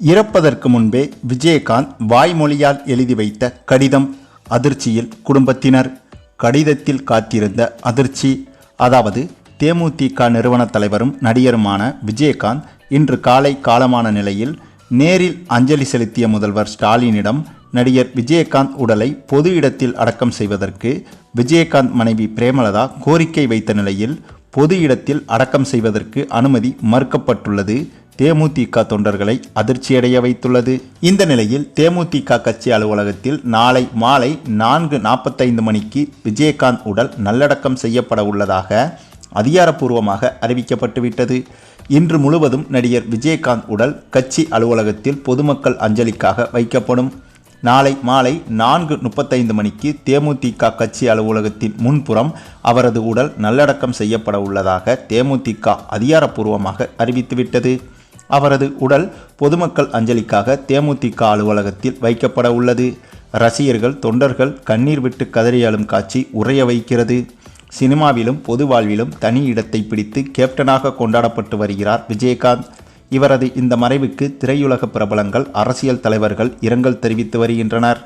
இறப்பதற்கு முன்பே விஜயகாந்த் வாய்மொழியால் எழுதி வைத்த கடிதம் அதிர்ச்சியில் குடும்பத்தினர். கடிதத்தில் காத்திருந்த அதிர்ச்சி அதாவது தேமுதிக நிறுவன தலைவரும் நடிகருமான விஜயகாந்த் இன்று காலை காலமான நிலையில் நேரில் அஞ்சலி செலுத்திய முதல்வர் ஸ்டாலினிடம் நடிகர் விஜயகாந்த் உடலை பொது இடத்தில் அடக்கம் செய்வதற்கு விஜயகாந்த் மனைவி பிரேமலதா கோரிக்கை வைத்த நிலையில் பொது இடத்தில் அடக்கம் செய்வதற்கு அனுமதி மறுக்கப்பட்டுள்ளது. தேமுதிக தொண்டர்களை அதிர்ச்சியடைய வைத்துள்ளது. இந்த நிலையில் தேமுதிக கட்சி அலுவலகத்தில் நாளை மாலை நான்கு நாற்பத்தைந்து மணிக்கு விஜயகாந்த் உடல் நல்லடக்கம் செய்யப்பட உள்ளதாக அதிகாரப்பூர்வமாக அறிவிக்கப்பட்டுவிட்டது. இன்று முழுவதும் நடிகர் விஜயகாந்த் உடல் கட்சி அலுவலகத்தில் பொதுமக்கள் அஞ்சலிக்காக வைக்கப்படும். நாளை மாலை நான்கு முப்பத்தைந்து மணிக்கு தேமுதிக கட்சி அலுவலகத்தின் முன்புறம் அவரது உடல் நல்லடக்கம் செய்யப்பட உள்ளதாக தேமுதிக அதிகாரப்பூர்வமாக அறிவித்துவிட்டது. அவரது உடல் பொதுமக்கள் அஞ்சலிக்காக தேமுதிக அலுவலகத்தில் வைக்கப்பட உள்ளது. ரசிகர்கள் தொண்டர்கள் கண்ணீர் விட்டு கதறியாளும் காட்சி உறைய வைக்கிறது. சினிமாவிலும் பொது வாழ்விலும் தனி இடத்தை பிடித்து கேப்டனாக கொண்டாடப்பட்டு வருகிறார் விஜயகாந்த். இவரது இந்த மறைவுக்கு திரையுலக பிரபலங்கள் அரசியல் தலைவர்கள் இரங்கல் தெரிவித்து வருகின்றனர்.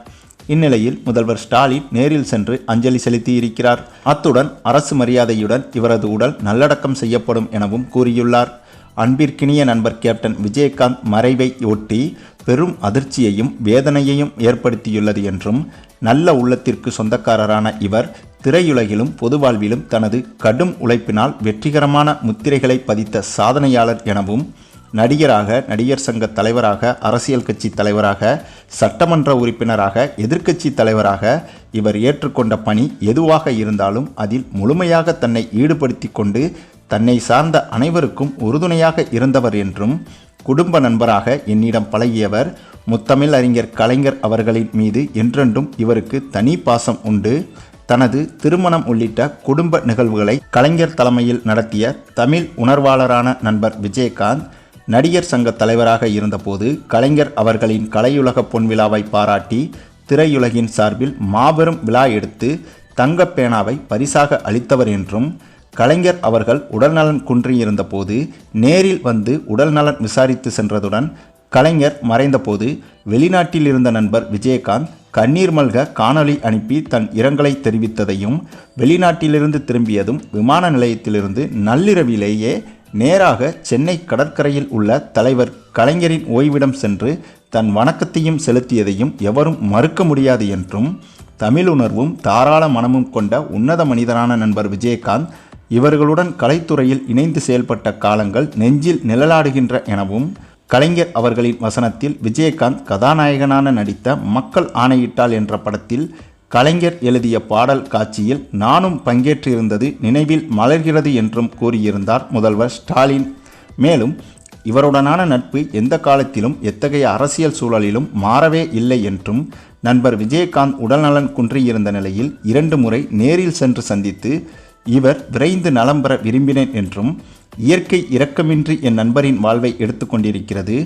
இந்நிலையில் முதல்வர் ஸ்டாலின் நேரில் சென்று அஞ்சலி செலுத்தியிருக்கிறார். அத்துடன் அரசு மரியாதையுடன் இவரது உடல் நல்லடக்கம் செய்யப்படும் எனவும் கூறியுள்ளார். அன்பிற்கினிய நண்பர் கேப்டன் விஜயகாந்த் மறைவை ஒட்டி பெரும் அதிர்ச்சியையும் வேதனையையும் ஏற்படுத்தியுள்ளது என்றும் நல்ல உள்ளத்திற்கு சொந்தக்காரரான இவர் திரையுலகிலும் பொது வாழ்விலும் தனது கடும் உழைப்பினால் வெற்றிகரமான முத்திரைகளை பதித்த சாதனையாளர் எனவும் நடிகராக நடிகர் சங்க தலைவராக அரசியல் கட்சி தலைவராக சட்டமன்ற உறுப்பினராக எதிர்க்கட்சி தலைவராக இவர் ஏற்றுக்கொண்ட பணி எதுவாக இருந்தாலும் அதில் முழுமையாக தன்னை ஈடுபடுத்தி கொண்டு தன்னை சார்ந்த அனைவருக்கும் உறுதுணையாக இருந்தவர் என்றும் குடும்ப நண்பராக என்னிடம் பழகியவர் முத்தமிழ் அறிஞர் கலைஞர் அவர்களின் மீது என்றென்றும் இவருக்கு தனி பாசம் உண்டு. தனது திருமணம் உள்ளிட்ட குடும்ப நிகழ்வுகளை கலைஞர் தலைமையில் நடத்திய தமிழ் உணர்வாளரான நண்பர் விஜயகாந்த் நடிகர் சங்க தலைவராக இருந்தபோது கலைஞர் அவர்களின் கலையுலக பொன்விழாவை பாராட்டி திரையுலகின் சார்பில் மாபெரும் விழா எடுத்து தங்கப் பேனாவை பரிசாக அளித்தவர் என்றும் கலைஞர் அவர்கள் உடல்நலன் குன்றியிருந்தபோது நேரில் வந்து உடல்நலன் விசாரித்து சென்றதுடன் கலைஞர் மறைந்தபோது வெளிநாட்டில் இருந்த நண்பர் விஜயகாந்த் கண்ணீர் மல்க காணொளி அனுப்பி தன் இரங்கலை தெரிவித்ததையும் வெளிநாட்டிலிருந்து திரும்பியதும் விமான நிலையத்திலிருந்து நள்ளிரவிலேயே நேராக சென்னை கடற்கரையில் உள்ள தலைவர் கலைஞரின் ஓய்விடம் சென்று தன் வணக்கத்தையும் செலுத்தியதையும் எவரும் மறுக்க முடியாது என்றும் தமிழுணர்வும் தாராள மனமும் கொண்ட உன்னத மனிதரான நண்பர் விஜயகாந்த் இவர்களுடன் கலைத்துறையில் இணைந்து செயல்பட்ட காலங்கள் நெஞ்சில் நிழலாடுகின்ற எனவும் கலைஞர் அவர்களின் வசனத்தில் விஜயகாந்த் கதாநாயகனான நடித்த மக்கள் ஆணையிட்டால் என்ற படத்தில் கலைஞர் எழுதிய பாடல் காட்சியில் நானும் பங்கேற்றிருந்தது நினைவில் மலர்கிறது என்றும் கூறியிருந்தார் முதல்வர் ஸ்டாலின். மேலும் இவருடனான நட்பு எந்த காலத்திலும் எத்தகைய அரசியல் சூழலிலும் மாறவே இல்லை என்றும் நண்பர் விஜயகாந்த் உடல்நலன் குன்றியிருந்த நிலையில் இரண்டு முறை நேரில் சென்று சந்தித்து இவர் விரைந்து நலம் பெற விரும்பினேன் என்றும் இயற்கை இரக்கமின்றி என் நண்பரின் வாழ்வை எடுத்துக்கொண்டிருக்கிறது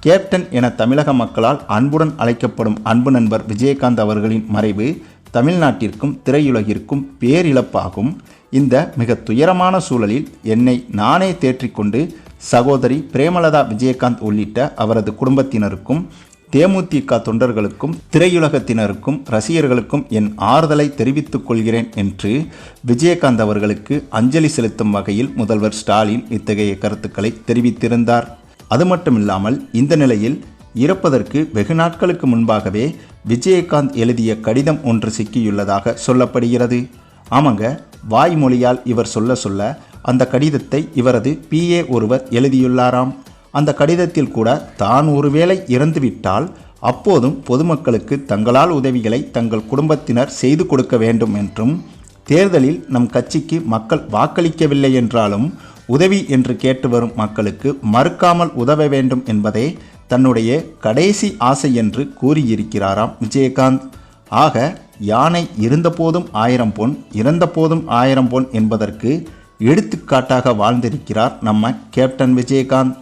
கேப்டன் என தமிழக மக்களால் அன்புடன் அழைக்கப்படும் அன்பு நண்பர் விஜயகாந்த் அவர்களின் மறைவு தமிழ்நாட்டிற்கும் திரையுலகிற்கும் பேரிழப்பாகும். இந்த மிக துயரமான சூழலில் என்னை நானே தேற்றிக்கொண்டு சகோதரி பிரேமலதா விஜயகாந்த் உள்ளிட்ட அவரது குடும்பத்தினருக்கும் தேமுதிக தொண்டர்களுக்கும் திரையுலகத்தினருக்கும் ரசிகர்களுக்கும் என் ஆறுதலை தெரிவித்துக் கொள்கிறேன் என்று விஜயகாந்த் அவர்களுக்கு அஞ்சலி செலுத்தும் வகையில் முதல்வர் ஸ்டாலின் இத்தகைய கருத்துக்களை தெரிவித்திருந்தார். அது மட்டுமில்லாமல் இந்த நிலையில் இறப்பதற்கு வெகு நாட்களுக்கு முன்பாகவே விஜயகாந்த் எழுதிய கடிதம் ஒன்று சிக்கியுள்ளதாக சொல்லப்படுகிறது. ஆமாங்க வாய்மொழியால் இவர் சொல்ல சொல்ல அந்த கடிதத்தை இவரது பிஏ ஒருவர் எழுதியுள்ளாராம். அந்த கடிதத்தில் கூட தான் ஒருவேளை இறந்துவிட்டால் அப்போதும் பொதுமக்களுக்கு தங்களால் உதவிகளை தங்கள் குடும்பத்தினர் செய்து கொடுக்க வேண்டும் என்றும் தேர்தலில் நம் கட்சிக்கு மக்கள் வாக்களிக்கவில்லை என்றாலும் உதவி என்று கேட்டு வரும் மக்களுக்கு மறுக்காமல் உதவ வேண்டும் என்பதே தன்னுடைய கடைசி ஆசை என்று கூறியிருக்கிறாராம் விஜயகாந்த். ஆக யானை இருந்தபோதும் ஆயிரம் பொன் இறந்தபோதும் ஆயிரம் பொன் என்பதற்கு எடுத்துக்காட்டாக வாழ்ந்திருக்கிறார் நம்ம கேப்டன் விஜயகாந்த்.